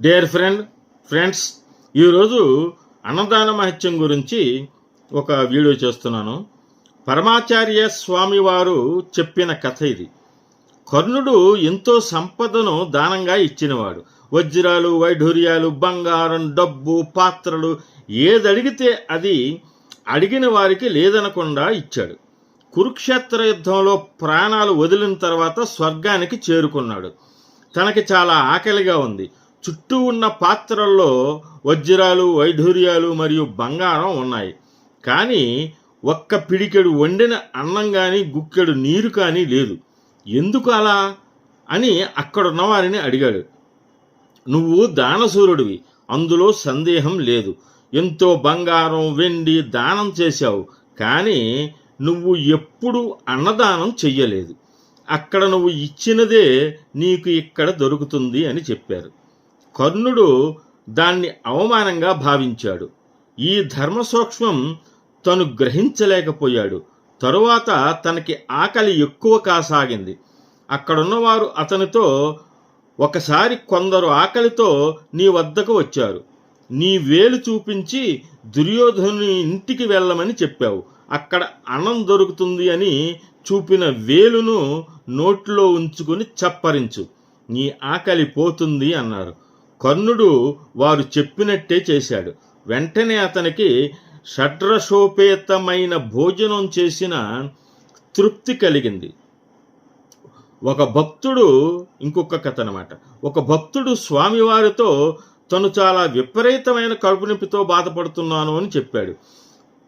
Dare friend friends ఈరోజు అన్నదాన మహత్యం గురించి ఒక వీడియో చేస్తున్నాను. పరమాచార్య స్వామి వారు చెప్పిన కథ ఇది. కర్ణుడు ఎంతో సంపదను దానంగా ఇచ్చినవాడు. వజ్రాలు వైఢూర్యాలు బంగారం డబ్బు పాత్రలు ఏదడిగితే అది అడిగిన వారికి లేదనకుండా ఇచ్చాడు. కురుక్షేత్ర యుద్ధంలో ప్రాణాలు వదిలిన తర్వాత స్వర్గానికి చేరుకున్నాడు. తనకి చాలా ఆకలిగా ఉంది. చుట్టూ ఉన్న పాత్రల్లో వజ్రాలు వైఢూర్యాలు మరియు బంగారం ఉన్నాయి. కానీ ఒక్క పిడికెడు వండిన అన్నం కానీ గుక్కెడు నీరు కానీ లేదు. ఎందుకు అలా? అని అక్కడున్న వారిని అడిగాడు. నువ్వు దానసూరుడివి అందులో సందేహం లేదు. ఎంతో బంగారం వెండి దానం చేశావు కానీ నువ్వు ఎప్పుడు అన్నదానం చెయ్యలేదు. అక్కడ నువ్వు ఇచ్చినదే నీకు ఇక్కడ దొరుకుతుంది అని చెప్పారు. కర్ణుడు దాన్ని అవమానంగా భావించాడు. ఈ ధర్మసూక్ష్మం తను గ్రహించలేకపోయాడు. తరువాత తనకి ఆకలి ఎక్కువ కాసాగింది. అక్కడున్నవారు అతనితో ఒకసారి కొందరు ఆకలితో నీ వద్దకు వచ్చారు. నీ వేలు చూపించి దుర్యోధను ఇంటికి వెళ్ళమని చెప్పావు. అక్కడ అన్నం దొరుకుతుంది అని చూపిన వేలును నోట్లో ఉంచుకుని చప్పరించు. నీ ఆకలి పోతుంది అన్నారు. కర్ణుడు వారు చెప్పినట్టే చేశాడు. వెంటనే అతనికి షడ్రశోపేతమైన భోజనం చేసిన తృప్తి కలిగింది. ఒక భక్తుడు ఇంకొక కథ అనమాట ఒక భక్తుడు స్వామివారితో తను చాలా విపరీతమైన కడుపు నొప్పితో బాధపడుతున్నాను అని చెప్పాడు.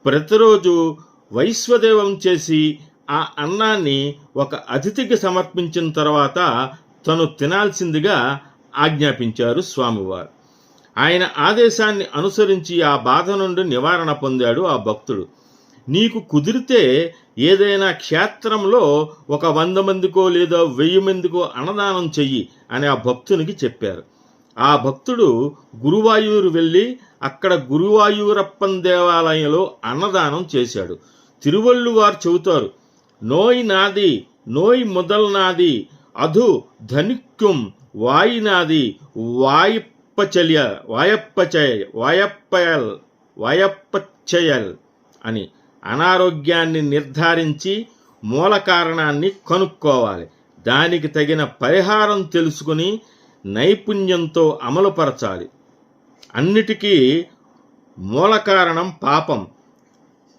ప్రతిరోజు వైశ్వదేవం చేసి ఆ అన్నాన్ని ఒక అతిథికి సమర్పించిన తర్వాత తను తినాల్సిందిగా ఆజ్ఞాపించారు స్వామివారు. ఆయన ఆదేశాన్ని అనుసరించి ఆ బాధ నుండి నివారణ పొందాడు ఆ భక్తుడు. నీకు కుదిరితే ఏదైనా క్షేత్రంలో ఒక వంద మందికో లేదా వెయ్యి మందికో అన్నదానం చెయ్యి అని ఆ భక్తునికి చెప్పారు. ఆ భక్తుడు గురువాయూరు వెళ్ళి అక్కడ గురువాయూరప్పన్ దేవాలయంలో అన్నదానం చేశాడు. తిరువళ్ళు వారు చెబుతారు నోయ్ నాది నోయ్ మొదల్ నాది అధు ధనిక్యం వాయినాది వాయిప్పచల్య వాయప్పచయ వాయప్పయల్ వాయప్పచయల్ అని అనారోగ్యాన్ని నిర్ధారించి మూల కారణాన్ని కనుక్కోవాలి. దానికి తగిన పరిహారం తెలుసుకుని నైపుణ్యంతో అమలుపరచాలి. అన్నిటికీ మూల కారణం పాపం.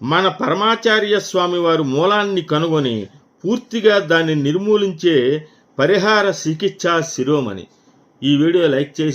మన పరమాచార్య స్వామి వారు మూలాన్ని కనుగొని పూర్తిగా దాన్ని నిర్మూలించే పరిహార చికిత్స శిరోమణి. ఈ వీడియో లైక్ చేసి